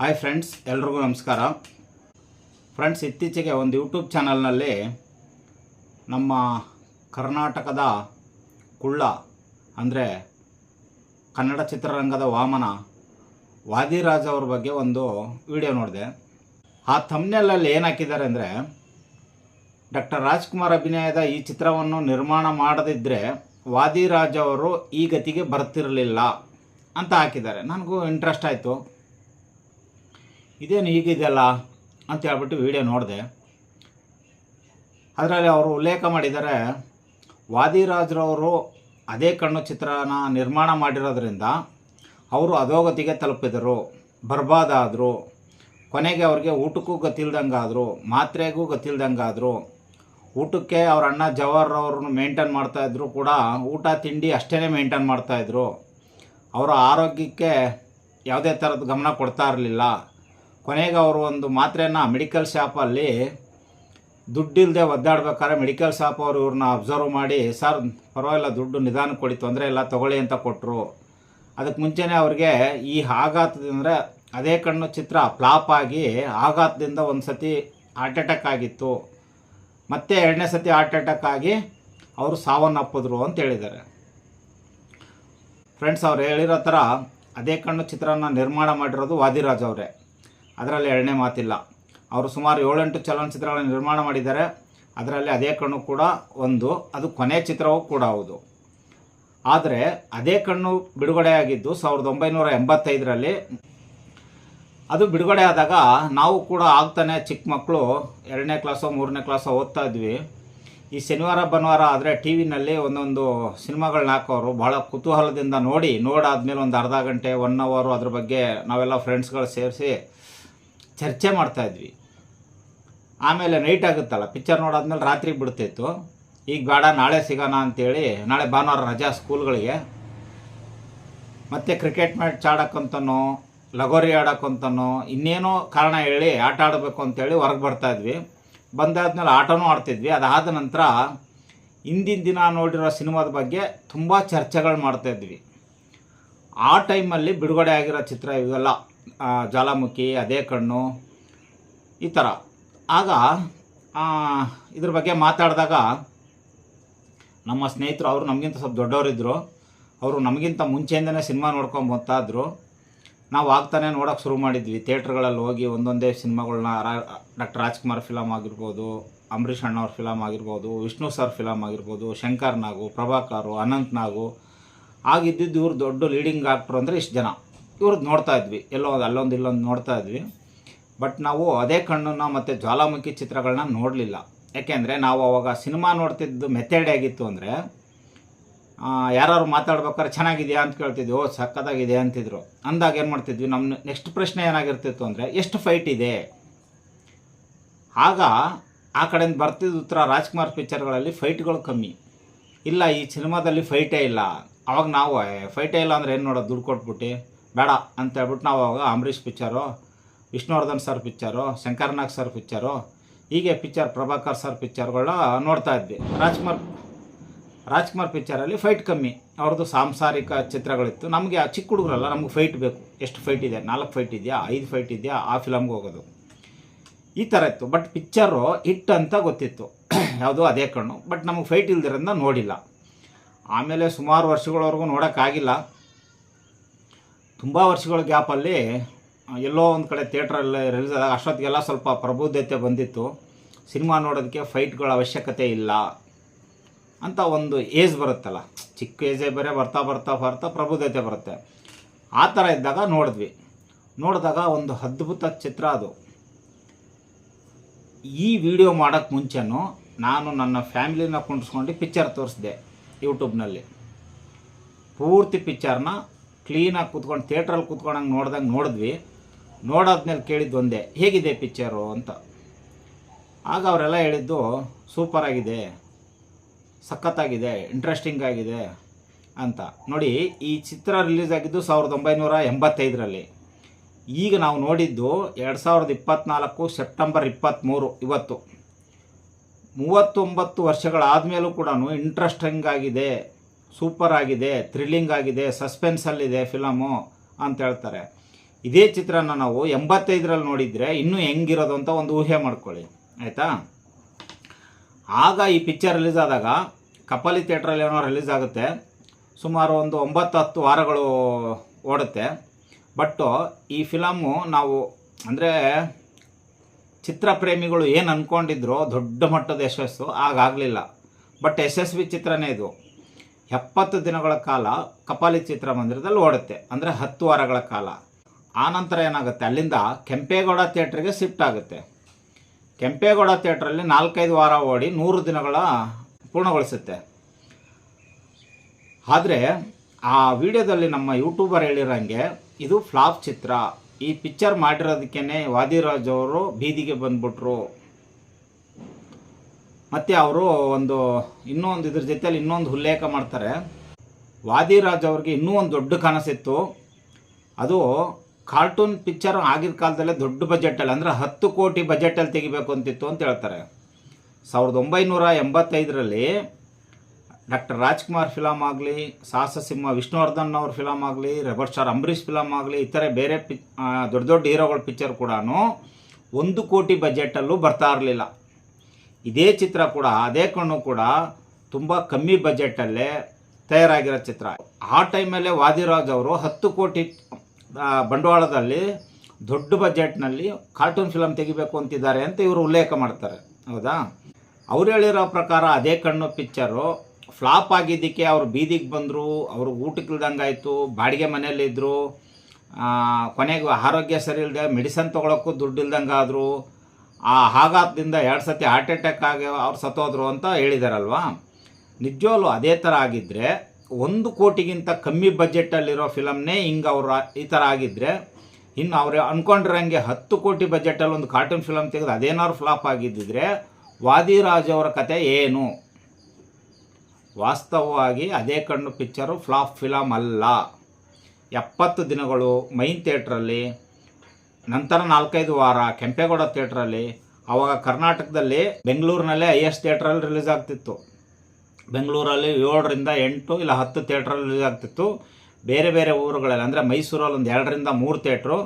Hi friends ಎಲ್ರಿಗೂ ನಮಸ್ಕಾರ. Friends ಇತ್ತೀಚೆಗೆ ಒಂದು ಯೂಟ್ಯೂಬ್ ಚಾನಲ್ನಲ್ಲಿ ನಮ್ಮ ಕರ್ನಾಟಕದ ಕುಳ್ಳ, ಅಂದರೆ ಕನ್ನಡ ಚಿತ್ರರಂಗದ ವಾಮನ ವಾದಿರಾಜ್ ಅವ್ರ ಬಗ್ಗೆ ಒಂದು ವಿಡಿಯೋ ನೋಡಿದೆ. ಆ ತಮ್ನೆಲ್ಲಲ್ಲಿ ಏನು ಹಾಕಿದ್ದಾರೆ ಅಂದರೆ ಡಾಕ್ಟರ್ ರಾಜ್ಕುಮಾರ್ ಅಭಿನಯದ ಈ ಚಿತ್ರವನ್ನು ನಿರ್ಮಾಣ ಮಾಡದಿದ್ದರೆ ವಾದಿರಾಜ್ ಅವರು ಈ ಗತಿಗೆ ಬರ್ತಿರಲಿಲ್ಲ ಅಂತ ಹಾಕಿದ್ದಾರೆ. ನನಗೂ ಇಂಟ್ರೆಸ್ಟ್ ಆಯಿತು. ಇದೇನು ಹೀಗಿದೆಯಲ್ಲ ಅಂತ ಹೇಳ್ಬಿಟ್ಟು ವಿಡಿಯೋ ನೋಡಿದೆ. ಅದರಲ್ಲಿ ಅವರು ಉಲ್ಲೇಖ ಮಾಡಿದ್ದಾರೆ, ವಾದಿರಾಜ್ರವರು ಅದೇ ಕಣ್ಣು ಚಿತ್ರನ ನಿರ್ಮಾಣ ಮಾಡಿರೋದ್ರಿಂದ ಅವರು ಅಧೋಗತಿಗೆ ತಲುಪಿದರು ಬರ್ಬಾದಾದರು ಕೊನೆಗೆ ಅವ್ರಿಗೆ ಊಟಕ್ಕೂ ಗೊತ್ತಿಲ್ದಂಗಾದರು ಮಾತ್ರೆಗೂ ಗೊತ್ತಿಲ್ದಂಗಾದರು ಊಟಕ್ಕೆ ಅವ್ರ ಅಣ್ಣ ಜವಾಹರ್ ಅವ್ರನ್ನ ಮೇಂಟೈನ್ ಮಾಡ್ತಾಯಿದ್ರು ಕೂಡ ಊಟ, ತಿಂಡಿ ಅಷ್ಟೇ ಮೇಂಟೈನ್ ಮಾಡ್ತಾಯಿದ್ರು ಅವರ ಆರೋಗ್ಯಕ್ಕೆ ಯಾವುದೇ ಥರದ ಗಮನ ಕೊಡ್ತಾ ಇರಲಿಲ್ಲ. ಕೊನೆಗೆ ಅವರು ಒಂದು ಮಾತ್ರೆಯನ್ನು ಮೆಡಿಕಲ್ ಶಾಪಲ್ಲಿ ದುಡ್ಡಿಲ್ಲದೆ ಒದ್ದಾಡ್ಬೇಕಾದ್ರೆ ಮೆಡಿಕಲ್ ಶಾಪ್ ಅವರು ಇವ್ರನ್ನ ಅಬ್ಸರ್ವ್ ಮಾಡಿ, ಸರ್, ಪರವಾಗಿಲ್ಲ, ದುಡ್ಡು ನಿಧಾನ ಕೊಡಿ, ತೊಂದರೆ ಇಲ್ಲ, ತೊಗೊಳ್ಳಿ ಅಂತ ಕೊಟ್ಟರು ಅದಕ್ಕೆ ಮುಂಚೆನೇ ಅವ್ರಿಗೆ ಈ ಆಘಾತದಿಂದ ಅದೇ ಕಣ್ಣು ಚಿತ್ರ ಫ್ಲಾಪ್ ಆಗಿ ಆಘಾತದಿಂದ ಒಂದು ಸತಿ ಹಾರ್ಟ್ ಅಟ್ಯಾಕ್ ಆಗಿತ್ತು. ಮತ್ತೆ ಎರಡನೇ ಸತಿ ಹಾರ್ಟ್ ಅಟ್ಯಾಕ್ ಆಗಿ ಅವರು ಸಾವನ್ನಪ್ಪಿದ್ರು ಅಂತ ಹೇಳಿದ್ದಾರೆ. ಫ್ರೆಂಡ್ಸ್ ಅವ್ರು ಹೇಳಿರೋ ಥರ ಅದೇ ಕಣ್ಣು ಚಿತ್ರನ ನಿರ್ಮಾಣ ಮಾಡಿರೋದು ವಾದಿರಾಜ್ ಅವರೇ. ಅದರಲ್ಲಿ ಎರಡನೇ ಮಾತಿಲ್ಲ. ಅವರು ಸುಮಾರು ಏಳೆಂಟು ಚಲನಚಿತ್ರಗಳನ್ನು ನಿರ್ಮಾಣ ಮಾಡಿದ್ದಾರೆ. ಅದರಲ್ಲಿ ಅದೇ ಕಣ್ಣು ಕೂಡ ಒಂದು, ಅದು ಕೊನೆ ಚಿತ್ರವೂ ಕೂಡ ಹೌದು. ಆದರೆ ಅದೇ ಕಣ್ಣು ಬಿಡುಗಡೆಯಾಗಿದ್ದು ಸಾವಿರದ ಒಂಬೈನೂರ ಎಂಬತ್ತೈದರಲ್ಲಿ ಅದು ಬಿಡುಗಡೆ ಆದಾಗ ನಾವು ಕೂಡ ಆಗ್ತಾನೆ ಚಿಕ್ಕ ಮಕ್ಕಳು ಎರಡನೇ ಕ್ಲಾಸೋ, ಮೂರನೇ ಕ್ಲಾಸೋ ಓದ್ತಾ ಇದ್ವಿ. ಈ ಶನಿವಾರ ಭಾನುವಾರ ಆದರೆ ಟಿ ವಿನಲ್ಲಿ ಒಂದೊಂದು ಸಿನಿಮಾಗಳನ್ನ ಹಾಕೋರು. ಭಾಳ ಕುತೂಹಲದಿಂದ ನೋಡಿ, ನೋಡಾದ್ಮೇಲೆ ಒಂದು ಅರ್ಧ ಗಂಟೆ ಒನ್ ಅವರು ಅದ್ರ ಬಗ್ಗೆ ನಾವೆಲ್ಲ ಫ್ರೆಂಡ್ಸ್ಗಳು ಸೇರಿಸಿ ಚರ್ಚೆ ಮಾಡ್ತಾಯಿದ್ವಿ ಆಮೇಲೆ ನೈಟ್ ಆಗುತ್ತಲ್ಲ ಪಿಕ್ಚರ್ ನೋಡಾದ್ಮೇಲೆ ರಾತ್ರಿ ಬಿಡ್ತಿತ್ತು. ಈಗ ಬೇಡ, ನಾಳೆ ಸಿಗೋಣ ಅಂತೇಳಿ, ನಾಳೆ ಭಾನುವಾರ ರಜಾ ಸ್ಕೂಲ್ಗಳಿಗೆ. ಮತ್ತು ಕ್ರಿಕೆಟ್ ಮ್ಯಾಚ್ ಆಡೋಕ್ಕಂತನೋ, ಲಗೋರಿ ಆಡೋಕ್ಕಂತನೋ, ಇನ್ನೇನೋ ಕಾರಣ ಹೇಳಿ ಆಟ ಆಡಬೇಕು ಅಂತೇಳಿ ಹೊರಗೆ ಬರ್ತಾಯಿದ್ವಿ ಬಂದಾದ್ಮೇಲೆ ಆಟನೂ ಆಡ್ತಿದ್ವಿ. ಅದಾದ ನಂತರ ಹಿಂದಿನ ದಿನ ನೋಡಿರೋ ಸಿನಿಮಾದ ಬಗ್ಗೆ ತುಂಬ ಚರ್ಚೆಗಳು ಮಾಡ್ತಾಯಿದ್ವಿ ಆ ಟೈಮಲ್ಲಿ ಬಿಡುಗಡೆ ಆಗಿರೋ ಚಿತ್ರ ಇವೆಲ್ಲ. ಜ್ವಾಲಾಮುಖಿ, ಅದೇ ಕಣ್ಣು, ಈ ಥರ ಆಗ ಇದ್ರ ಬಗ್ಗೆ ಮಾತಾಡಿದಾಗ ನಮ್ಮ ಸ್ನೇಹಿತರು, ಅವರು ನಮಗಿಂತ ಸ್ವಲ್ಪ ದೊಡ್ಡವರಿದ್ದರು ಅವರು ನಮಗಿಂತ ಮುಂಚೆಯಿಂದನೇ ಸಿನಿಮಾ ನೋಡ್ಕೊಂಡು ಬರ್ತಾಯಿದ್ರು ನಾವು ಆಗ್ತಾನೆ ನೋಡೋಕೆ ಶುರು ಮಾಡಿದ್ವಿ. ಥಿಯೇಟ್ರ್ಗಳಲ್ಲಿ ಹೋಗಿ ಒಂದೊಂದೇ ಸಿನಿಮಾಗಳನ್ನ ಡಾಕ್ಟರ್ ರಾಜ್ಕುಮಾರ್ ಫಿಲಮ್ ಆಗಿರ್ಬೋದು, ಅಂಬರೀಷ್ ಅಣ್ಣವ್ರ ಫಿಲಮ್ ಆಗಿರ್ಬೋದು, ವಿಷ್ಣು ಸರ್ ಫಿಲಮ್ ಆಗಿರ್ಬೋದು, ಶಂಕರ್ ನಾಗು, ಪ್ರಭಾಕರು, ಅನಂತ್ ನಾಗು. ಆಗಿದ್ದಿದ್ದು ಇವರು ದೊಡ್ಡ ಲೀಡಿಂಗ್ ಆಕ್ಟ್ರು ಅಂದರೆ ಇಷ್ಟು ಜನ. ಇವ್ರದ್ದು ನೋಡ್ತಾ ಇದ್ವಿ. ಎಲ್ಲೋ ಅಲ್ಲೊಂದು ಇಲ್ಲೊಂದು ನೋಡ್ತಾ ಇದ್ವಿ. ಬಟ್ ನಾವು ಅದೇ ಕಣ್ಣನ್ನು ಮತ್ತು ಜ್ವಾಲಾಮುಖಿ ಚಿತ್ರಗಳನ್ನ ನೋಡಲಿಲ್ಲ. ಯಾಕೆಂದರೆ ನಾವು ಅವಾಗ ಸಿನಿಮಾ ನೋಡ್ತಿದ್ದು ಮೆಥಡ್ ಆಗಿತ್ತು ಅಂದರೆ ಯಾರು ಮಾತಾಡ್ಬೇಕಾದ್ರೆ ಚೆನ್ನಾಗಿದೆಯಾ? ಅಂತ ಕೇಳ್ತಿದ್ವಿ. ಓ, ಸಕ್ಕತ್ತಾಗಿದೆ ಅಂತಿದ್ರು. ಅಂದಾಗ ಏನು ಮಾಡ್ತಿದ್ವಿ ನಮ್ಮ ನೆಕ್ಸ್ಟ್ ಪ್ರಶ್ನೆ ಏನಾಗಿರ್ತಿತ್ತು ಅಂದರೆ, ಎಷ್ಟು ಫೈಟ್ ಇದೆ? ಆಗ ಆ ಕಡೆಯಿಂದ ಬರ್ತಿದ್ದ ಉತ್ತರ ರಾಜ್ಕುಮಾರ್ ಪಿಕ್ಚರ್ಗಳಲ್ಲಿ ಫೈಟ್ಗಳು ಕಮ್ಮಿ. ಇಲ್ಲ, ಈ ಸಿನಿಮಾದಲ್ಲಿ ಫೈಟೇ ಇಲ್ಲ. ಅವಾಗ ನಾವು ಫೈಟೇ ಇಲ್ಲ ಅಂದರೆ ಏನು ನೋಡೋದು ದುಡ್ಡು ಕೊಟ್ಬಿಟ್ಟು. ಬೇಡ ಅಂತ ಹೇಳ್ಬಿಟ್ಟು ನಾವು ಅವಾಗ Ambareesh picture Vishnuvardhan sir picture Shankarnag sir picture ಹೀಗೆ ಪಿಕ್ಚರ್ ಪ್ರಭಾಕರ್ ಸರ್ ಪಿಕ್ಚರ್ಗಳನ್ನ ನೋಡ್ತಾ ಇದ್ವಿ. ರಾಜ್ಕುಮಾರ್ ರಾಜ್ಕುಮಾರ್ ಪಿಕ್ಚರಲ್ಲಿ ಫೈಟ್ ಕಮ್ಮಿ. ಅವ್ರದ್ದು ಸಾಂಸಾರಿಕ ಚಿತ್ರಗಳಿತ್ತು. ನಮಗೆ ಆ ಚಿಕ್ಕ ಹುಡುಗರಲ್ಲ, ನಮ್ಗೆ ಫೈಟ್ ಬೇಕು. ಎಷ್ಟು ಫೈಟ್ ಇದೆ? ನಾಲ್ಕು ಫೈಟ್ ಇದೆಯಾ? ಐದು ಫೈಟ್ ಇದೆಯಾ? ಆ ಫಿಲಮ್ಗೆ ಹೋಗೋದು. ಈ ಥರ ಇತ್ತು. ಬಟ್ ಪಿಕ್ಚರು ಹಿಟ್ ಅಂತ ಗೊತ್ತಿತ್ತು. ಯಾವುದೋ ಅದೇ ಕಣ್ಣು. ಬಟ್ ನಮಗೆ ಫೈಟ್ ಇಲ್ದಿರೋದನ್ನ ನೋಡಿಲ್ಲ. ಆಮೇಲೆ ಸುಮಾರು ವರ್ಷಗಳವರೆಗೂ ನೋಡೋಕ್ಕಾಗಿಲ್ಲ. ತುಂಬ ವರ್ಷಗಳ ಗ್ಯಾಪಲ್ಲಿ ಎಲ್ಲೋ ಒಂದು ಕಡೆ ಥಿಯೇಟ್ರಲ್ಲಿ ರಿಲೀಸ್ ಆದಾಗ ಅಷ್ಟೊತ್ತಿಗೆಲ್ಲ ಸ್ವಲ್ಪ ಪ್ರಬುದ್ಧತೆ ಬಂದಿತ್ತು. ಸಿನಿಮಾ ನೋಡೋದಕ್ಕೆ ಫೈಟ್ಗಳ ಅವಶ್ಯಕತೆ ಇಲ್ಲ ಅಂತ ಒಂದು ಏಜ್ ಬರುತ್ತಲ್ಲ. ಚಿಕ್ಕ ಏಜೇ ಬೇರೆ ಬರ್ತಾ ಬರ್ತಾ ಬರ್ತಾ ಪ್ರಬುದ್ಧತೆ ಬರುತ್ತೆ. ಆ ಥರ ಇದ್ದಾಗ ನೋಡಿದ್ವಿ. ನೋಡಿದಾಗ ಒಂದು ಅದ್ಭುತ ಚಿತ್ರ ಅದು. ಈ ವಿಡಿಯೋ ಮಾಡೋಕ್ಕೆ ಮುಂಚೆನೂ ನಾನು ನನ್ನ ಫ್ಯಾಮಿಲಿನ ಕುಂಡಿಸ್ಕೊಂಡು ಪಿಕ್ಚರ್ ತೋರಿಸಿದೆ ಯೂಟ್ಯೂಬ್ನಲ್ಲಿ ಪೂರ್ತಿ ಪಿಕ್ಚರ್ನ ಕ್ಲೀನಾಗಿ ಕೂತ್ಕೊಂಡು ಥಿಯೇಟ್ರಲ್ಲಿ ಕೂತ್ಕೊಂಡಂಗೆ ನೋಡ್ದಂಗೆ ನೋಡಿದ್ವಿ. ನೋಡಾದ್ಮೇಲೆ ಕೇಳಿದ್ದು ಒಂದೇ, ಹೇಗಿದೆ ಪಿಕ್ಚರು ಅಂತ. ಆಗ ಅವರೆಲ್ಲ ಹೇಳಿದ್ದು ಸೂಪರಾಗಿದೆ ಸಖತ್ತಾಗಿದೆ ಇಂಟ್ರೆಸ್ಟಿಂಗ್ ಆಗಿದೆ ಅಂತ. ನೋಡಿ, ಈ ಚಿತ್ರ ರಿಲೀಸ್ ಆಗಿದ್ದು ಸಾವಿರದ ಒಂಬೈನೂರ ಎಂಬತ್ತೈದರಲ್ಲಿ. ಈಗ ನಾವು ನೋಡಿದ್ದು ಎರಡು ಸಾವಿರದ ಇಪ್ಪತ್ತ್ನಾಲ್ಕು ಸೆಪ್ಟೆಂಬರ್ ಇಪ್ಪತ್ತ್ಮೂರು ಇವತ್ತು. ಮೂವತ್ತೊಂಬತ್ತು ವರ್ಷಗಳಾದಮೇಲೂ ಕೂಡ ಇಂಟ್ರೆಸ್ಟಿಂಗ್ ಆಗಿದೆ. ಸೂಪರ್ ಆಗಿದೆ ಥ್ರಿಲ್ಲಿಂಗ್ ಆಗಿದೆ ಸಸ್ಪೆನ್ಸಲ್ಲಿದೆ ಫಿಲಮು ಅಂತ ಹೇಳ್ತಾರೆ. ಇದೇ ಚಿತ್ರನ ನಾವು ಎಂಬತ್ತೈದರಲ್ಲಿ ನೋಡಿದರೆ ಇನ್ನೂ ಹೆಂಗಿರೋದು ಅಂತ ಒಂದು ಊಹೆ ಮಾಡ್ಕೊಳ್ಳಿ. ಆಯಿತಾ? ಆಗ ಈ ಪಿಕ್ಚರ್ ರಿಲೀಸ್ ಆದಾಗ ಕಪಾಲಿ ಥಿಯೇಟ್ರಲ್ಲಿ ಏನೋ ರಿಲೀಸ್ ಆಗುತ್ತೆ. ಸುಮಾರು ಒಂದು ಒಂಬತ್ತು ಹತ್ತು ವಾರಗಳು ಓಡುತ್ತೆ. ಬಟ್ಟು ಈ ಫಿಲಮ್ಮು ನಾವು ಅಂದರೆ ಚಿತ್ರಪ್ರೇಮಿಗಳು ಏನು ಅಂದ್ಕೊಂಡಿದ್ರು ದೊಡ್ಡ ಮಟ್ಟದ ಯಶಸ್ಸು ಆಗಾಗಲಿಲ್ಲ. ಬಟ್ ಯಶಸ್ವಿ ಚಿತ್ರನೇ ಇದು. ಎಪ್ಪತ್ತು ದಿನಗಳ ಕಾಲ ಕಪಾಲಿ ಚಿತ್ರಮಂದಿರದಲ್ಲಿ ಓಡುತ್ತೆ. ಅಂದರೆ ಹತ್ತು ವಾರಗಳ ಕಾಲ. ಆನಂತರ ಏನಾಗುತ್ತೆ? ಅಲ್ಲಿಂದ ಕೆಂಪೇಗೌಡ ಥಿಯೇಟ್ರಿಗೆ ಶಿಫ್ಟ್ ಆಗುತ್ತೆ. ಕೆಂಪೇಗೌಡ ಥಿಯೇಟ್ರಲ್ಲಿ ನಾಲ್ಕೈದು ವಾರ ಓಡಿ ನೂರು ದಿನಗಳ ಪೂರ್ಣಗೊಳಿಸುತ್ತೆ. ಆದರೆ ಆ ವಿಡಿಯೋದಲ್ಲಿ ನಮ್ಮ ಯೂಟ್ಯೂಬರ್ ಹೇಳಿರೋಂಗೆ ಇದು ಫ್ಲಾಪ್ ಚಿತ್ರ. ಈ ಪಿಕ್ಚರ್ ಮಾಡಿರೋದಕ್ಕೇ ವಾದಿರಾಜ್ ಅವರು ಬೀದಿಗೆ ಬಂದ್ಬಿಟ್ರು. ಮತ್ತು ಅವರು ಒಂದು ಇನ್ನೊಂದು ಇದ್ರ ಜೊತೆಯಲ್ಲಿ ಇನ್ನೊಂದು ಉಲ್ಲೇಖ ಮಾಡ್ತಾರೆ. ವಾದಿರಾಜ್ ಅವ್ರಿಗೆ ಇನ್ನೂ ಒಂದು ದೊಡ್ಡ ಕನಸಿತ್ತು. ಅದು ಕಾರ್ಟೂನ್ ಪಿಕ್ಚರ್ ಆಗಿದ ಕಾಲದಲ್ಲೇ ದೊಡ್ಡ ಬಜೆಟಲ್ಲಿ ಅಂದರೆ ಹತ್ತು ಕೋಟಿ ಬಜೆಟಲ್ಲಿ ತೆಗಿಬೇಕು ಅಂತಿತ್ತು ಅಂತ ಹೇಳ್ತಾರೆ. ಸಾವಿರದ ಒಂಬೈನೂರ ಎಂಬತ್ತೈದರಲ್ಲಿ ಡಾಕ್ಟರ್ ರಾಜ್ಕುಮಾರ್ ಫಿಲಮ್ ಆಗಲಿ ಸಾಹಸ ಸಿಂಹ ವಿಷ್ಣುವರ್ಧನ್ ಅವ್ರ ಫಿಲಮ್ ಆಗಲಿ ರೆಬರ್ ಸ್ಟಾರ್ ಅಂಬರೀಷ್ ಫಿಲಮ್ ಆಗಲಿ, ಇತರೆ ಬೇರೆ ಪಿ ದೊಡ್ಡ ದೊಡ್ಡ ಹೀರೋಗಳ ಪಿಕ್ಚರ್ ಕೂಡ ಒಂದು ಕೋಟಿ ಬಜೆಟಲ್ಲೂ ಬರ್ತಾ ಇರಲಿಲ್ಲ. ಇದೇ ಚಿತ್ರ ಕೂಡ, ಅದೇ ಕಣ್ಣು ಕೂಡ ತುಂಬ ಕಮ್ಮಿ ಬಜೆಟಲ್ಲೇ ತಯಾರಾಗಿರೋ ಚಿತ್ರ. ಆ ಟೈಮಲ್ಲೇ ವಾದಿರಾಜ್ ಅವರು ಹತ್ತು ಕೋಟಿ ಬಂಡವಾಳದಲ್ಲಿ ದೊಡ್ಡ ಬಜೆಟ್ನಲ್ಲಿ ಕಾರ್ಟೂನ್ ಫಿಲಮ್ ತೆಗಿಬೇಕು ಅಂತಿದ್ದಾರೆ ಅಂತ ಇವರು ಉಲ್ಲೇಖ ಮಾಡ್ತಾರೆ. ಹೌದಾ? ಅವ್ರು ಹೇಳಿರೋ ಪ್ರಕಾರ ಅದೇ ಕಣ್ಣು ಪಿಕ್ಚರು ಫ್ಲಾಪ್ ಆಗಿದ್ದಕ್ಕೆ ಅವರು ಬೀದಿಗೆ ಬಂದರು, ಅವರು ಊಟಕ್ಕೆ ಇಲ್ದಂಗಾಯಿತು ಬಾಡಿಗೆ ಮನೆಯಲ್ಲಿದ್ದರು ಕೊನೆಗೆ ಆರೋಗ್ಯ ಸರಿ ಇಲ್ಲದೆ ಮೆಡಿಸನ್ ತೊಗೊಳಕ್ಕೂ ದುಡ್ಡು ಇಲ್ದಂಗೆ ಆದರು ಆ ಆಘಾತದಿಂದ ಎರಡು ಸತಿ ಹಾರ್ಟ್ ಅಟ್ಯಾಕ್ ಆಗಿ ಅವ್ರು ಸತ್ತೋದ್ರು ಅಂತ ಹೇಳಿದಾರಲ್ವಾ? ನಿಜವಾಗ್ಲೂ ಅದೇ ಥರ ಆಗಿದ್ದರೆ ಒಂದು ಕೋಟಿಗಿಂತ ಕಮ್ಮಿ ಬಜೆಟಲ್ಲಿರೋ ಫಿಲಮ್ನೇ ಹಿಂಗೆ ಅವರು ಈ ಥರ ಆಗಿದ್ದರೆ ಇನ್ನು ಅವ್ರು ಅಂದ್ಕೊಂಡಿರೋಂಗೆ ಹತ್ತು ಕೋಟಿ ಬಜೆಟಲ್ಲಿ ಒಂದು ಕಾರ್ಟೂನ್ ಫಿಲಮ್ ತೆಗೆದು ಅದೇನಾದ್ರು ಫ್ಲಾಪ್ ಆಗಿದ್ದಿದ್ರೆ ವಾದಿರಾಜ್ ಅವರ ಕತೆ ಏನು? ವಾಸ್ತವವಾಗಿ ಅದೇ ಕಣ್ಣು ಪಿಕ್ಚರು ಫ್ಲಾಪ್ ಫಿಲಮ್ ಅಲ್ಲ. ಎಪ್ಪತ್ತು ದಿನಗಳು ಮೈನ್ ಥಿಯೇಟ್ರಲ್ಲಿ ನಂತರ ನಾಲ್ಕೈದು ವಾರ ಕೆಂಪೇಗೌಡ ಥಿಯೇಟ್ರಲ್ಲಿ ಆವಾಗ ಕರ್ನಾಟಕದಲ್ಲಿ ಬೆಂಗಳೂರಿನಲ್ಲೇ ಹೈಯೆಸ್ಟ್ ಥಿಯೇಟ್ರಲ್ಲಿ ರಿಲೀಸ್ ಆಗ್ತಿತ್ತು. ಬೆಂಗಳೂರಲ್ಲಿ ಏಳರಿಂದ ಎಂಟು ಇಲ್ಲ ಹತ್ತು ಥಿಯೇಟ್ರಲ್ಲಿ ರಿಲೀಸ್ ಆಗ್ತಿತ್ತು. ಬೇರೆ ಬೇರೆ ಊರುಗಳಲ್ಲಿ, ಅಂದರೆ ಮೈಸೂರಲ್ಲಿ ಒಂದು ಎರಡರಿಂದ ಮೂರು ಥಿಯೇಟ್ರು,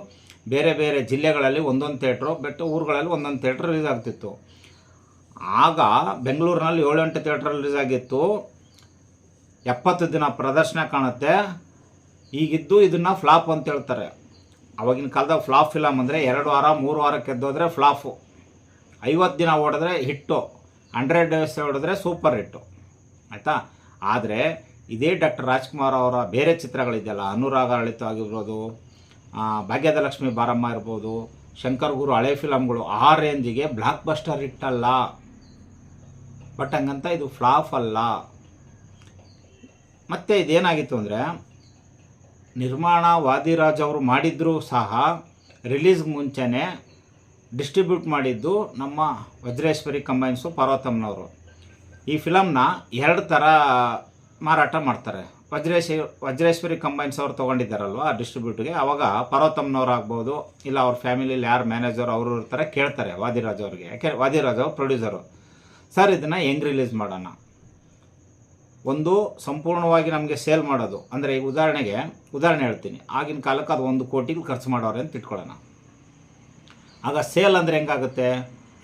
ಬೇರೆ ಬೇರೆ ಜಿಲ್ಲೆಗಳಲ್ಲಿ ಒಂದೊಂದು ಥಿಯೇಟ್ರು, ಬಟ್ ಊರುಗಳಲ್ಲಿ ಒಂದೊಂದು ಥಿಯೇಟ್ರ್ ರಿಲೀಸ್ ಆಗ್ತಿತ್ತು. ಆಗ ಬೆಂಗಳೂರಿನಲ್ಲಿ ಏಳೆಂಟು ಥಿಯೇಟ್ರಲ್ಲಿ ರಿಲೀಸ್ ಆಗಿತ್ತು. ಎಪ್ಪತ್ತು ದಿನ ಪ್ರದರ್ಶನ ಕಾಣುತ್ತೆ. ಈಗಿದ್ದು ಇದನ್ನು ಫ್ಲಾಪ್ ಅಂತ ಹೇಳ್ತಾರೆ. ಅವಾಗಿನ ಕಾಲದಾಗ ಫ್ಲಾಪ್ ಫಿಲಮ್ ಅಂದರೆ ಎರಡು ವಾರ, ಮೂರು ವಾರಕ್ಕೆ ಎದ್ದೋದ್ರೆ ಫ್ಲಾಫು ಐವತ್ತು ದಿನ ಓಡಿದ್ರೆ ಹಿಟ್ಟು. ಹಂಡ್ರೆಡ್ ಡೇಸ್ ಓಡಿದ್ರೆ ಸೂಪರ್ ಹಿಟ್ಟು. ಆಯಿತಾ? ಆದರೆ ಇದೇ ಡಾಕ್ಟರ್ ರಾಜ್ಕುಮಾರ್ ಅವರ ಬೇರೆ ಚಿತ್ರಗಳಿದೆಯಲ್ಲ, ಅನುರಾಗ ಅಳಿತ ಆಗಿರ್ಬೋದು ಭಾಗ್ಯದ ಲಕ್ಷ್ಮಿ ಬಾರಮ್ಮ ಇರ್ಬೋದು, ಶಂಕರ್ ಗುರು ಹಳೆ ಫಿಲಮ್ಗಳು ಆ ರೇಂಜಿಗೆ ಬ್ಲಾಕ್ ಬಸ್ಟರ್ ಹಿಟ್ಟಲ್ಲ. ಬಟ್ ಹಂಗಂತ ಇದು ಫ್ಲಾಫ್ ಅಲ್ಲ. ಮತ್ತು ಇದೇನಾಗಿತ್ತು ಅಂದರೆ ನಿರ್ಮಾಣ ವಾದಿರಾಜ್ ಅವರು ಮಾಡಿದರೂ ಸಹ ರಿಲೀಸ್ಗೆ ಮುಂಚೆನೇ ಡಿಸ್ಟ್ರಿಬ್ಯೂಟ್ ಮಾಡಿದ್ದು ನಮ್ಮ ವಜ್ರೇಶ್ವರಿ ಕಂಬೈನ್ಸು ಪಾರ್ವತಮ್ಮನವರು. ಈ ಫಿಲಮ್ನ ಎರಡು ಥರ ಮಾರಾಟ ಮಾಡ್ತಾರೆ. ವಜ್ರೇಶ್ವರಿ ವಜ್ರೇಶ್ವರಿ ಕಂಬೈನ್ಸ್ ಅವ್ರು ತೊಗೊಂಡಿದ್ದಾರಲ್ವ ಡಿಸ್ಟ್ರಿಬ್ಯೂಟ್ಗೆ. ಅವಾಗ ಪಾರ್ವತಮ್ಮನವ್ರು ಆಗ್ಬೋದು, ಇಲ್ಲ ಅವ್ರ ಫ್ಯಾಮಿಲಿಲಿ ಯಾರು ಮ್ಯಾನೇಜರ್ ಅವರು ಇರ್ತಾರೆ ಕೇಳ್ತಾರೆ ವಾದಿರಾಜ್ ಅವ್ರಿಗೆ. ಯಾಕೆ ವಾದಿರಾಜ್ ಅವ್ರು ಪ್ರೊಡ್ಯೂಸರು. ಸರ್, ಇದನ್ನು ಹೆಂಗೆ ರಿಲೀಸ್ ಮಾಡೋಣ? ಒಂದು ಸಂಪೂರ್ಣವಾಗಿ ನಮಗೆ ಸೇಲ್ ಮಾಡೋದು. ಅಂದರೆ ಉದಾಹರಣೆಗೆ, ಉದಾಹರಣೆ ಹೇಳ್ತೀನಿ. ಆಗಿನ ಕಾಲಕ್ಕೆ ಅದು ಒಂದು ಕೋಟಿಗೆ ಖರ್ಚು ಮಾಡೋರೆ ಅಂತ ಇಟ್ಕೊಳ್ಳೋಣ. ಆಗ ಸೇಲ್ ಅಂದರೆ ಹೆಂಗಾಗುತ್ತೆ?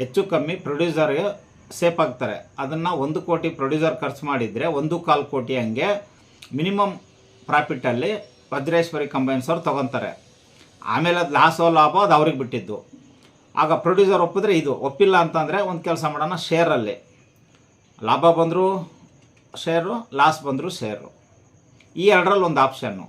ಹೆಚ್ಚು ಕಮ್ಮಿ ಪ್ರೊಡ್ಯೂಸರ್ಗೆ ಸೇಫ್ ಆಗ್ತಾರೆ. ಅದನ್ನು ಒಂದು ಕೋಟಿ ಪ್ರೊಡ್ಯೂಸರ್ ಖರ್ಚು ಮಾಡಿದರೆ ಒಂದು ಕಾಲು ಕೋಟಿ ಹಂಗೆ ಮಿನಿಮಮ್ ಪ್ರಾಫಿಟ್ಟಲ್ಲಿ ವಜ್ರೇಶ್ವರಿ ಕಂಬೈನ್ಸ್ ಅವ್ರು ತೊಗೊತಾರೆ. ಆಮೇಲೆ ಅದು ಲಾಸೋ ಲಾಭ ಅದು ಅವ್ರಿಗೆ ಬಿಟ್ಟಿದ್ದು. ಆಗ ಪ್ರೊಡ್ಯೂಸರ್ ಒಪ್ಪಿದ್ರೆ ಇದು. ಒಪ್ಪಿಲ್ಲ ಅಂತಂದರೆ ಒಂದು ಕೆಲಸ ಮಾಡೋಣ ಶೇರಲ್ಲಿ ಲಾಭ ಬಂದರೂ ಶೇರು, ಲಾಸ್ ಬಂದರೂ ಶೇರು. ಈ ಎರಡರಲ್ಲಿ ಒಂದು ಆಪ್ಷನ್ನು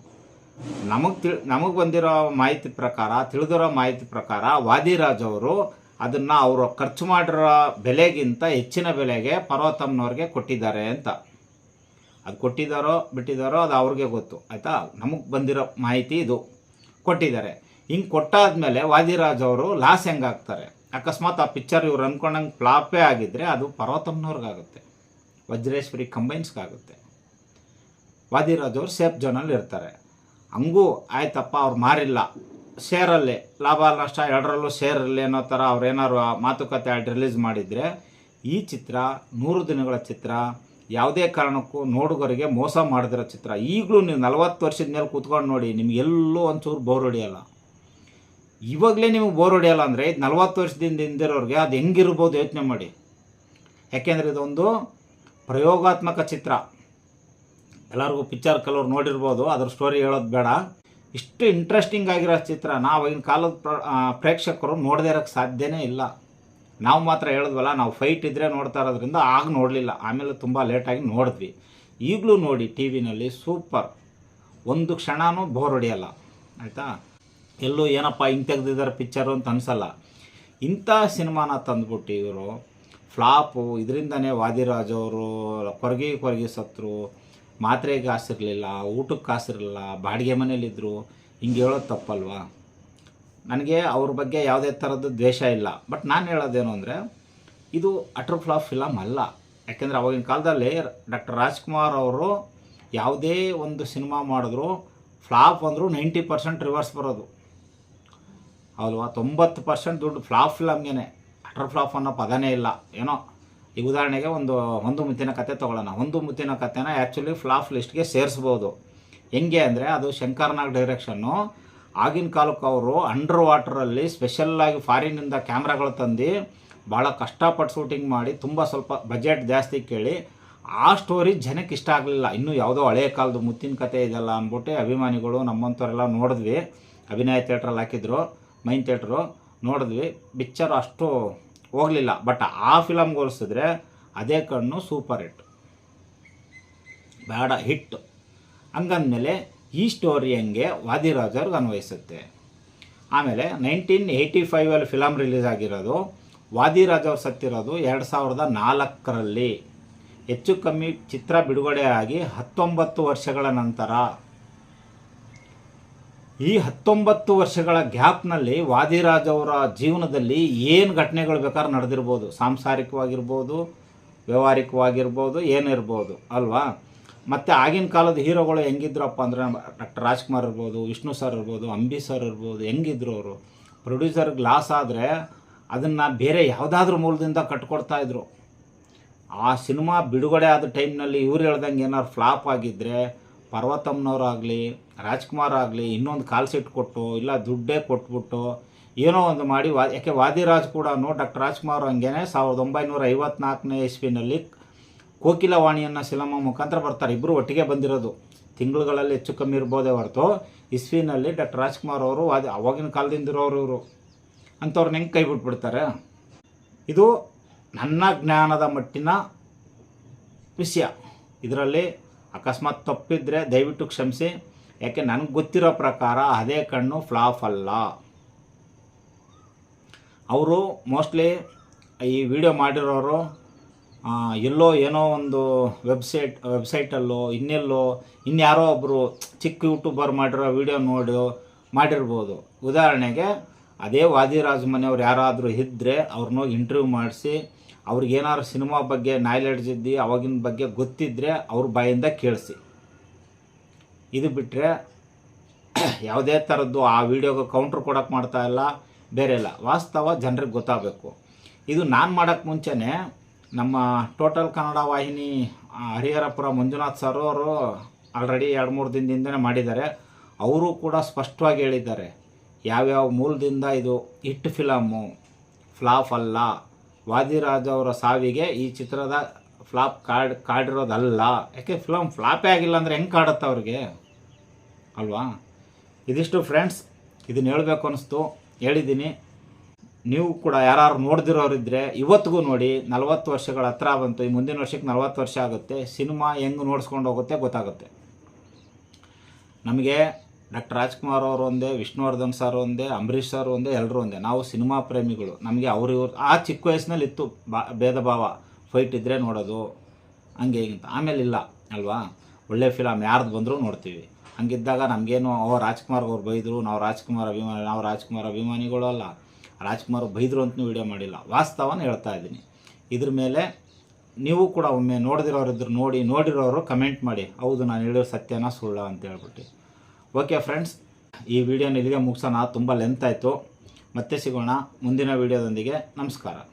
ನಮಗೆ ತಿಳ್, ನಮಗೆ ಬಂದಿರೋ ಮಾಹಿತಿ ಪ್ರಕಾರ, ತಿಳಿದಿರೋ ಮಾಹಿತಿ ಪ್ರಕಾರ ವಾದಿರಾಜ್ ಅವರು ಅದನ್ನು ಅವರು ಖರ್ಚು ಮಾಡಿರೋ ಬೆಲೆಗಿಂತ ಹೆಚ್ಚಿನ ಬೆಲೆಗೆ ಪರ್ವತಮ್ಮನವ್ರಿಗೆ ಕೊಟ್ಟಿದ್ದಾರೆ ಅಂತ. ಅದು ಕೊಟ್ಟಿದ್ದಾರೋ ಬಿಟ್ಟಿದ್ದಾರೋ ಅದು ಅವ್ರಿಗೆ ಗೊತ್ತು, ಆಯಿತಾ? ನಮಗೆ ಬಂದಿರೋ ಮಾಹಿತಿ ಇದು. ಕೊಟ್ಟಿದ್ದಾರೆ. ಹಿಂಗೆ ಕೊಟ್ಟಾದ್ಮೇಲೆ ವಾದಿರಾಜ್ ಅವರು ಲಾಸ್ ಹೆಂಗಾಗ್ತಾರೆ ಅಕಸ್ಮಾತ್ ಆ ಪಿಕ್ಚರ್ ಇವ್ರು ಅಂದ್ಕೊಂಡಂಗೆ ಫ್ಲಾಪೇ ಆಗಿದ್ದರೆ ಅದು ಪರ್ವತಮ್ಮನವ್ರಿಗಾಗುತ್ತೆ. ವಜ್ರೇಶ್ವರಿ ಕಂಬೈನ್ಸ್ಗಾಗುತ್ತೆ. ವಾದಿರಾಜವ್ರು ಸೇಫ್ ಜೋನಲ್ಲಿ ಇರ್ತಾರೆ. ಹಂಗೂ ಆಯ್ತಪ್ಪ ಅವ್ರು ಮಾರಿಲ್ಲ. ಶೇರಲ್ಲಿ ಲಾಭ ನಷ್ಟ ಎರಡರಲ್ಲೂ ಶೇರಲ್ಲಿ ಅನ್ನೋ ಥರ ಅವ್ರೇನಾರು ಮಾತುಕತೆ ಆಡ್ ರಿಲೀಸ್ ಮಾಡಿದರೆ ಈ ಚಿತ್ರ ನೂರು ದಿನಗಳ ಚಿತ್ರ ಯಾವುದೇ ಕಾರಣಕ್ಕೂ ನೋಡುಗರಿಗೆ ಮೋಸ ಮಾಡಿದಿರೋ ಚಿತ್ರ. ಈಗಲೂ ನೀವು ನಲವತ್ತು ವರ್ಷದ ಮೇಲೆ ಕೂತ್ಕೊಂಡು ನೋಡಿ ನಿಮ್ಗೆ ಎಲ್ಲೂ ಒಂಚೂರು ಬೋರ್ ಹೊಡಿಯಲ್ಲ. ಇವಾಗಲೇ ನಿಮಗೆ ಬೋರ್ ಹೊಡೆಯಲ್ಲ ಅಂದರೆ ನಲ್ವತ್ತು ವರ್ಷದಿಂದ ಹಿಂದಿರೋರಿಗೆ ಅದು ಹೆಂಗಿರ್ಬೋದು ಯೋಚನೆ ಮಾಡಿ. ಯಾಕೆಂದರೆ ಇದೊಂದು ಪ್ರಯೋಗಾತ್ಮಕ ಚಿತ್ರ. ಎಲ್ಲರಿಗೂ ಪಿಕ್ಚರ್ ಕೆಲವ್ರು ನೋಡಿರ್ಬೋದು, ಅದ್ರ ಸ್ಟೋರಿ ಹೇಳೋದು ಬೇಡ. ಇಷ್ಟು ಇಂಟ್ರೆಸ್ಟಿಂಗ್ ಆಗಿರೋ ಚಿತ್ರ ನಾವು ಈಗಿನ ಕಾಲದ ಪ್ರ- ಪ್ರೇಕ್ಷಕರು ನೋಡದೇ ಇರೋಕ್ಕೆ ಸಾಧ್ಯನೇ ಇಲ್ಲ. ನಾವು ಮಾತ್ರ ಹೇಳಿದ್ವಲ್ಲ, ನಾವು ಫೈಟ್ ಇದ್ದರೆ ನೋಡ್ತಾ ಇರೋದ್ರಿಂದ ಆಗ ನೋಡಲಿಲ್ಲ. ಆಮೇಲೆ ತುಂಬ ಲೇಟಾಗಿ ನೋಡಿದ್ವಿ. ಈಗಲೂ ನೋಡಿ ಟಿ ವಿನಲ್ಲಿ ಸೂಪರ್. ಒಂದು ಕ್ಷಣವೂ ಬೋರ್ ಹೊಡೆಯಲ್ಲ. ಆಯಿತಾ? ಎಲ್ಲೂ ಏನಪ್ಪ ಹಿಂಗೆ ತೆಗೆದಿದ್ದಾರೆ ಪಿಕ್ಚರು ಅಂತ ಅನಿಸಲ್ಲ. ಇಂಥ ಸಿನಿಮಾನ ತಂದ್ಬಿಟ್ಟು ಇವರು ಫ್ಲಾಪು, ಇದರಿಂದನೇ ವಾದಿರಾಜ್ ಅವರು ಕೊರಗಿ ಕೊರಗಿ ಸತ್ರು, ಮಾತ್ರೆಗೆ ಕಾಸಿರಲಿಲ್ಲ ಊಟಕ್ಕೆ ಕಾಸಿರಲಿಲ್ಲ ಬಾಡಿಗೆ ಮನೇಲಿದ್ದರು ಹಿಂಗೆ ಹೇಳೋದು ತಪ್ಪಲ್ವಾ? ನನಗೆ ಅವ್ರ ಬಗ್ಗೆ ಯಾವುದೇ ಥರದ್ದು ದ್ವೇಷ ಇಲ್ಲ. ಬಟ್ ನಾನು ಹೇಳೋದೇನು ಅಂದರೆ, ಇದು ಅಟರ್ ಫ್ಲಾಪ್ ಫಿಲಮ್ ಅಲ್ಲ. ಯಾಕೆಂದರೆ ಅವಾಗಿನ ಕಾಲದಲ್ಲಿ ಡಾಕ್ಟರ್ ರಾಜ್ಕುಮಾರ್ ಅವರು ಯಾವುದೇ ಒಂದು ಸಿನಿಮಾ ಮಾಡಿದ್ರು, ಫ್ಲಾಪ್ ಅಂದರೂ ನೈಂಟಿ ಪರ್ಸೆಂಟ್ ರಿವರ್ಸ್ ಬರೋದು. ಅಲ್ವಾ? ತೊಂಬತ್ತು ಪರ್ಸೆಂಟ್ ದುಡ್ಡು ಫ್ಲಾಪ್ ಫಿಲಮ್ಗೆ ಅಟರ್ ಫ್ಲಾಪ್ ಅನ್ನೋ ಪದನೇ ಇಲ್ಲ. ಏನೋ ಈಗ ಉದಾಹರಣೆಗೆ ಒಂದು ಒಂದು ಮುತ್ತಿನ ಕತೆ ತೊಗೊಳ್ಳೋಣ. ಒಂದು ಮುತ್ತಿನ ಕತೆನ ಆ್ಯಕ್ಚುಲಿ ಫ್ಲಾಪ್ ಲಿಸ್ಟ್ಗೆ ಸೇರಿಸ್ಬೋದು. ಹೆಂಗೆ ಅಂದರೆ, ಅದು ಶಂಕರ್ನಾಗ್ ಡೈರೆಕ್ಷನ್ನು ಆಗಿನ ಕಾಲಕ್ಕೆ ಅವರು ಅಂಡರ್ ವಾಟ್ರಲ್ಲಿ ಸ್ಪೆಷಲ್ಲಾಗಿ ಫಾರಿನಿಂದ ಕ್ಯಾಮ್ರಾಗಳು ತಂದು ಭಾಳ ಕಷ್ಟಪಟ್ಟು ಶೂಟಿಂಗ್ ಮಾಡಿ, ತುಂಬ ಸ್ವಲ್ಪ ಬಜೆಟ್ ಜಾಸ್ತಿ ಕೇಳಿ, ಆ ಸ್ಟೋರಿ ಜನಕ್ಕೆ ಇಷ್ಟ ಆಗಲಿಲ್ಲ. ಇನ್ನೂ ಯಾವುದೋ ಹಳೆಯ ಕಾಲದ ಮುತ್ತಿನ ಕತೆ ಇದೆಲ್ಲ ಅಂದ್ಬಿಟ್ಟು ಅಭಿಮಾನಿಗಳು ನಮ್ಮಂಥವರೆಲ್ಲ ನೋಡಿದ್ವಿ. ಅಭಿನಯ ಥಿಯೇಟ್ರಲ್ಲಿ ಹಾಕಿದ್ರು ಮೈನ್ ಥಿಯೇಟ್ರು ನೋಡಿದ್ವಿ. ಪಿಕ್ಚರ್ ಅಷ್ಟು ಹೋಗಲಿಲ್ಲ. ಬಟ್ ಆ ಫಿಲಮ್ಗೆ ಹೋಲಿಸಿದ್ರೆ ಅದೇ ಕಣ್ಣು ಸೂಪರ್ ಹಿಟ್ ಬೇಡ ಹಿಟ್ ಹಂಗಂದಮೇಲೆ ಈ ಸ್ಟೋರಿ ಹಂಗೆ ವಾದಿರಾಜರು ಅನ್ವಯಿಸುತ್ತೆ. ಆಮೇಲೆ ನೈನ್ಟೀನ್ ಏಯ್ಟಿ ಫೈವಲ್ಲಿ ಫಿಲಮ್ ರಿಲೀಸ್ ಆಗಿರೋದು ವಾದಿರಾಜ್ ಅವ್ರು ಸತ್ತಿರೋದು ಎರಡು ಸಾವಿರದ ನಾಲ್ಕರಲ್ಲಿ. ಹೆಚ್ಚು ಕಮ್ಮಿ ಚಿತ್ರ ಬಿಡುಗಡೆ ಆಗಿ ಹತ್ತೊಂಬತ್ತು ವರ್ಷಗಳ ನಂತರ. ಈ ಹತ್ತೊಂಬತ್ತು ವರ್ಷಗಳ ಗ್ಯಾಪ್ನಲ್ಲಿ ವಾದಿರಾಜ್ ಅವರ ಜೀವನದಲ್ಲಿ ಏನು ಘಟನೆಗಳು ಬೇಕಾದ್ರೆ ನಡೆದಿರ್ಬೋದು. ಸಾಂಸಾರಿಕವಾಗಿರ್ಬೋದು, ವ್ಯವಹಾರಿಕವಾಗಿರ್ಬೋದು, ಏನಿರ್ಬೋದು ಅಲ್ವಾ? ಮತ್ತು ಆಗಿನ ಕಾಲದ ಹೀರೋಗಳು ಹೆಂಗಿದ್ರಪ್ಪ ಅಂದರೆ ಡಾಕ್ಟರ್ ರಾಜ್ಕುಮಾರ್ ಇರ್ಬೋದು, ವಿಷ್ಣು ಸರ್ ಇರ್ಬೋದು, ಅಂಬಿ ಸರ್ ಇರ್ಬೋದು, ಹೆಂಗಿದ್ರು ಅವರು? ಪ್ರೊಡ್ಯೂಸರ್ಗೆ ಲಾಸ್ ಆದರೆ ಅದನ್ನು ಬೇರೆ ಯಾವುದಾದ್ರೂ ಮೂಲದಿಂದ ಕಟ್ಕೊಡ್ತಾಯಿದ್ರು ಆ ಸಿನಿಮಾ ಬಿಡುಗಡೆ ಆದ ಟೈಮ್ನಲ್ಲಿ ಇವ್ರು ಹೇಳ್ದಂಗೆ ಏನಾದ್ರು ಫ್ಲಾಪ್ ಆಗಿದ್ದರೆ ಪರ್ವತಮ್ಮನವರಾಗಲಿ ರಾಜ್ಕುಮಾರ್ ಆಗಲಿ ಇನ್ನೊಂದು ಕಾಲ್ ಸೆಟ್ ಕೊಟ್ಟು, ಇಲ್ಲ ದುಡ್ಡೇ ಕೊಟ್ಬಿಟ್ಟು, ಏನೋ ಒಂದು ಮಾಡಿ ವಾ, ಯಾಕೆ ವಾದಿರಾಜ್ ಕೂಡ ಡಾಕ್ಟರ್ ರಾಜ್ಕುಮಾರ್ ಹಂಗೇನೆ ಸಾವಿರದ ಒಂಬೈನೂರ ಐವತ್ನಾಲ್ಕನೇ ಇಸ್ವಿನಲ್ಲಿ ಕೋಕಿಲವಾಣಿಯನ್ನು ಸಿನಿಮಾ ಮುಖಾಂತರ ಬರ್ತಾರೆ. ಇಬ್ಬರು ಒಟ್ಟಿಗೆ ಬಂದಿರೋದು. ತಿಂಗಳುಗಳಲ್ಲಿ ಹೆಚ್ಚು ಕಮ್ಮಿ ಇರ್ಬೋದೇ ಹೊರತು, ಇಸ್ವಿನಲ್ಲಿ ಡಾಕ್ಟರ್ ರಾಜ್ಕುಮಾರ್ ಅವರು ವಾದಿ, ಅವಾಗಿನ ಕಾಲದಿಂದಿರೋರು ಇವರು. ಅಂಥವ್ರನ್ನ ಹೆಂಗೆ ಕೈ ಬಿಟ್ಬಿಡ್ತಾರೆ? ಇದು ನನ್ನ ಜ್ಞಾನದ ಮಟ್ಟಿನ ವಿಷಯ. ಇದರಲ್ಲಿ ಅಕಸ್ಮಾತ್ ತಪ್ಪಿದ್ರೆ ದಯವಿಟ್ಟು ಕ್ಷಮಿಸಿ. ಯಾಕೆ ನನಗೆ ಗೊತ್ತಿರೋ ಪ್ರಕಾರ ಅದೇ ಕಣ್ಣು ಫ್ಲಾಫ್ ಅಲ್ಲ. ಅವರು ಮೋಸ್ಟ್ಲಿ ಈ ವಿಡಿಯೋ ಮಾಡಿರೋರು ಎಲ್ಲೋ ಏನೋ ಒಂದು ವೆಬ್ಸೈಟ್, ವೆಬ್ಸೈಟಲ್ಲೋ, ಇನ್ನೆಲ್ಲೋ, ಇನ್ಯಾರೋ ಒಬ್ಬರು ಚಿಕ್ಕ ಯೂಟ್ಯೂಬರ್ ಮಾಡಿರೋ ವಿಡಿಯೋ ನೋಡಿ, ಮಾಡಿರ್ಬೋದು. ಉದಾಹರಣೆಗೆ, ಅದೇ ವಾದಿರಾಜ ಮನೆಯವ್ರು ಯಾರಾದರೂ ಇದ್ದರೆ ಅವ್ರನ್ನೋಗಿ ಇಂಟರ್ವ್ಯೂ ಮಾಡಿಸಿ ಅವ್ರಿಗೇನಾದ್ರು ಸಿನಿಮಾ ಬಗ್ಗೆ ನಾಯ್ಲೆಡ್ಜ್ ಇದ್ದು ಅವಾಗಿನ ಬಗ್ಗೆ ಗೊತ್ತಿದ್ದರೆ ಅವ್ರ ಬಾಯಿಂದ ಕೇಳಿಸಿ. ಇದು ಬಿಟ್ಟರೆ ಯಾವುದೇ ಥರದ್ದು ಆ ವಿಡಿಯೋಗೆ ಕೌಂಟ್ರ್ ಕೊಡೋಕ್ಕೆ ಮಾಡ್ತಾ ಇಲ್ಲ, ಬೇರೆ ಇಲ್ಲ. ವಾಸ್ತವ ಜನರಿಗೆ ಗೊತ್ತಾಗಬೇಕು. ಇದು ನಾನು ಮಾಡೋಕ್ಕೆ ಮುಂಚೆನೇ ನಮ್ಮ ಟೋಟಲ್ ಕನ್ನಡ ವಾಹಿನಿ ಹರಿಹರಪುರ ಮಂಜುನಾಥ್ ಸರ್ ಅವರು ಆಲ್ರೆಡಿ ಎರಡು ಮೂರು ದಿನದಿಂದನೇ ಮಾಡಿದ್ದಾರೆ. ಅವರು ಕೂಡ ಸ್ಪಷ್ಟವಾಗಿ ಹೇಳಿದ್ದಾರೆ. ಯಾವ್ಯಾವ ಮೂಲದಿಂದ ಇದು ಹಿಟ್ ಫಿಲಮ್ಮು ಫ್ಲಾಫ್ ಅಲ್ಲ ವಾದಿರಾಜ್ ಅವರ ಸಾವಿಗೆ ಈ ಚಿತ್ರದ ಫ್ಲಾಪ್ ಕಾಡ್ ಕಾಡಿರೋದಲ್ಲ. ಯಾಕೆ ಫಿಲಮ್ ಫ್ಲಾಪೇ ಆಗಿಲ್ಲ ಅಂದರೆ ಹೆಂಗೆ ಕಾಡುತ್ತೆ ಅವ್ರಿಗೆ? ಅಲ್ವಾ? ಇದಿಷ್ಟು ಫ್ರೆಂಡ್ಸ್ ಇದನ್ನ ಹೇಳಬೇಕು ಅನಿಸ್ತು. ಹೇಳಿದ್ದೀನಿ ನೀವು ಕೂಡ ಯಾರು ನೋಡ್ದಿರೋರಿದ್ದರೆ ಇವತ್ತಿಗೂ ನೋಡಿ, ನಲವತ್ತು ವರ್ಷಗಳ ಹತ್ರ ಬಂತು, ಈ ಮುಂದಿನ ವರ್ಷಕ್ಕೆ ನಲವತ್ತು ವರ್ಷ ಆಗುತ್ತೆ, ಸಿನಿಮಾ ಹೆಂಗೆ ನೋಡಿಸ್ಕೊಂಡು ಹೋಗುತ್ತೆ ಗೊತ್ತಾಗುತ್ತೆ. ನಮಗೆ ಡಾಕ್ಟರ್ ರಾಜ್ಕುಮಾರ್ ಅವರು ಒಂದೇ, ವಿಷ್ಣುವರ್ಧನ್ ಸರ್ ಒಂದೇ, ಅಂಬರೀಷ್ ಸರ್ ಒಂದೇ ಎಲ್ಲರೂ ಒಂದೇ. ನಾವು ಸಿನಿಮಾ ಪ್ರೇಮಿಗಳು. ನಮಗೆ ಅವ್ರು ಇವ್ರು ಆ ಚಿಕ್ಕ ವಯಸ್ಸಿನಲ್ಲಿ ಇತ್ತು ಬಾ, ಭೇದ ಭಾವ. ಫೈಟ್ ಇದ್ದರೆ ನೋಡೋದು. ಹಂಗೆ ಹಿಂಗೆ ಆಮೇಲೆ ಇಲ್ಲ, ಅಲ್ವಾ? ಒಳ್ಳೆ ಫಿಲಮ್ ಯಾರ್ದು ಬಂದರೂ ನೋಡ್ತೀವಿ. ಹಂಗಿದ್ದಾಗ ನಮಗೇನು ಅವ್ರು ರಾಜ್ಕುಮಾರ್ ಅವ್ರು ಬೈದರು. ನಾವು ರಾಜ್ಕುಮಾರ್ ಅಭಿಮಾನಿ ನಾವು ರಾಜ್ಕುಮಾರ್ ಅಭಿಮಾನಿಗಳು ಅಲ್ಲ. ರಾಜ್ಕುಮಾರ್ ಬೈದರು ಅಂತಲೂ ವಿಡಿಯೋ ಮಾಡಿಲ್ಲ. ವಾಸ್ತವನ ಹೇಳ್ತಾ ಇದ್ದೀನಿ. ಇದ್ರ ಮೇಲೆ ನೀವು ಕೂಡ ಒಮ್ಮೆ ನೋಡಿದಿರೋರಿದ್ರು ನೋಡಿ, ನೋಡಿರೋರು ಕಮೆಂಟ್ ಮಾಡಿ. ಹೌದು, ನಾನು ಹೇಳಿರೋ ಸತ್ಯನ ಸುಳ್ಳ ಅಂತ ಹೇಳ್ಬಿಟ್ಟು. ಓಕೆ ಫ್ರೆಂಡ್ಸ್ ಈ ವಿಡಿಯೋನ ಇಲ್ಲಿಗೆ ಮುಗಿಸೋಣ. ತುಂಬ ಲೆಂತ್ ಆಯಿತು. ಮತ್ತೆ ಸಿಗೋಣ ಮುಂದಿನ ವಿಡಿಯೋದೊಂದಿಗೆ ನಮಸ್ಕಾರ.